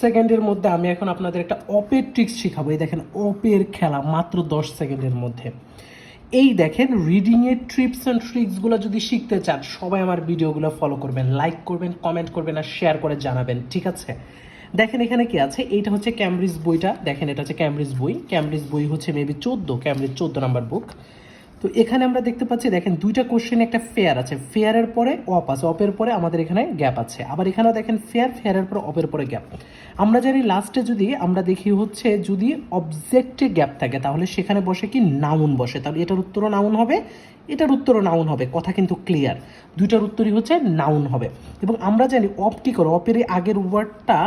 সেকেন্ডের মধ্যে আমি এখন আপনাদের একটা অপের ট্রিক্স শেখাবো। এই দেখেন, অপের খেলা মাত্র দশ সেকেন্ডের মধ্যে। এই দেখেন রিডিংয়ের ট্রিপস অ্যান্ড ট্রিক্সগুলো যদি শিখতে চান, সবাই আমার ভিডিওগুলো ফলো করবেন লাইক করবেন কমেন্ট করবেন আর শেয়ার করে জানাবেন, ঠিক আছে? দেখেন, এখানে কি আছে? এইটা হচ্ছে ক্যামব্রিজ বইটা। দেখেন, এটা হচ্ছে ক্যামব্রিজ বই। ক্যামব্রিজ বই হচ্ছে মেবি চোদ্দ ক্যামব্রিজ চোদ্দ নাম্বার বুক তো এখানে আমরা দেখতে পাচ্ছি, দেখেন দুইটা কোশ্চেন একটা ফেয়ার আছে। ফেয়ারের পরে অপ আছে। অপের পরে আমাদের এখানে গ্যাপ আছে। আবার এখানেও দেখেন ফেয়ার ফেয়ারের পরে অপের পরে গ্যাপ আমরা জানি লাস্টে যদি আমরা দেখি হচ্ছে, যদি অবজেক্টে গ্যাপ থাকে, তাহলে সেখানে বসে কি নাউন বসে। তাহলে এটার উত্তরও নাউন হবে, এটার উত্তরও নাউন হবে। কথা কিন্তু ক্লিয়ার দুইটার উত্তরই হচ্ছে নাউন হবে। এবং আমরা জানি অপ কী করে? অপের এই আগের ওয়ার্ডটা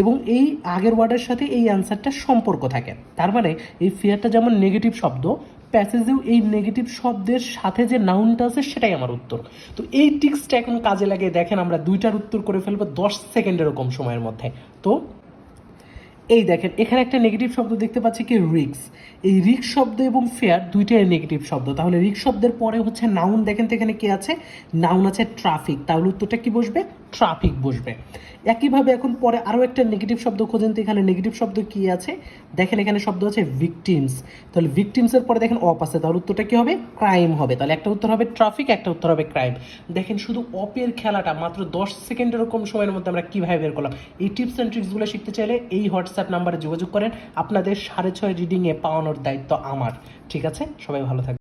এবং এই আগের ওয়ার্ডের সাথে এই অ্যান্সারটা সম্পর্ক থাকে। তার মানে এই ফেয়ারটা যেমন নেগেটিভ শব্দ প্যাসেজেও এই নেগেটিভ শব্দের সাথে যে নাউনটা আছে, সেটাই আমার উত্তর। তো এই টিক্সটা এখন কাজে লাগে দেখেন, আমরা দুইটার উত্তর করে ফেলব দশ সেকেন্ডের কম সময়ের মধ্যে। তো এই দেখেন, এখানে একটা নেগেটিভ শব্দ দেখতে পাচ্ছি কি? রিক্স। এই রিক্স শব্দ এবং ফেয়ার দুইটাই নেগেটিভ শব্দ। তাহলে রিক্স শব্দের পরে হচ্ছে নাউন, দেখেন তো এখানে কি আছে? নাউন আছে ট্রাফিক। তাহলে উত্তরটা কি বসবে? ট্রাফিক বসবে। একইভাবে এখন পরে আরও একটা নেগেটিভ শব্দ খোঁজেন তো এখানে নেগেটিভ শব্দ কি আছে? দেখেন এখানে শব্দ আছে ভিকটিমস তাহলে ভিকটিমসের পরে দেখেন অপ আছে, তাহলে উত্তরটা কি হবে? ক্রাইম হবে। তাহলে একটা উত্তর হবে ট্রাফিক একটা উত্তর হবে ক্রাইম দেখেন শুধু অপের খেলাটা মাত্র দশ সেকেন্ডের কম সময়ের মধ্যে আমরা কীভাবে বের করলাম। এই টিপস অ্যান্ড ট্রিক্সগুলো শিখতে চাইলে এই হোয়াটসঅ্যাপ নাম্বারে যোগাযোগ করেন। আপনাদের সাড়ে ছয় রিডিংয়ে পাওয়ানোর দায়িত্ব আমার। ঠিক আছে? সবাই ভালো থাকবে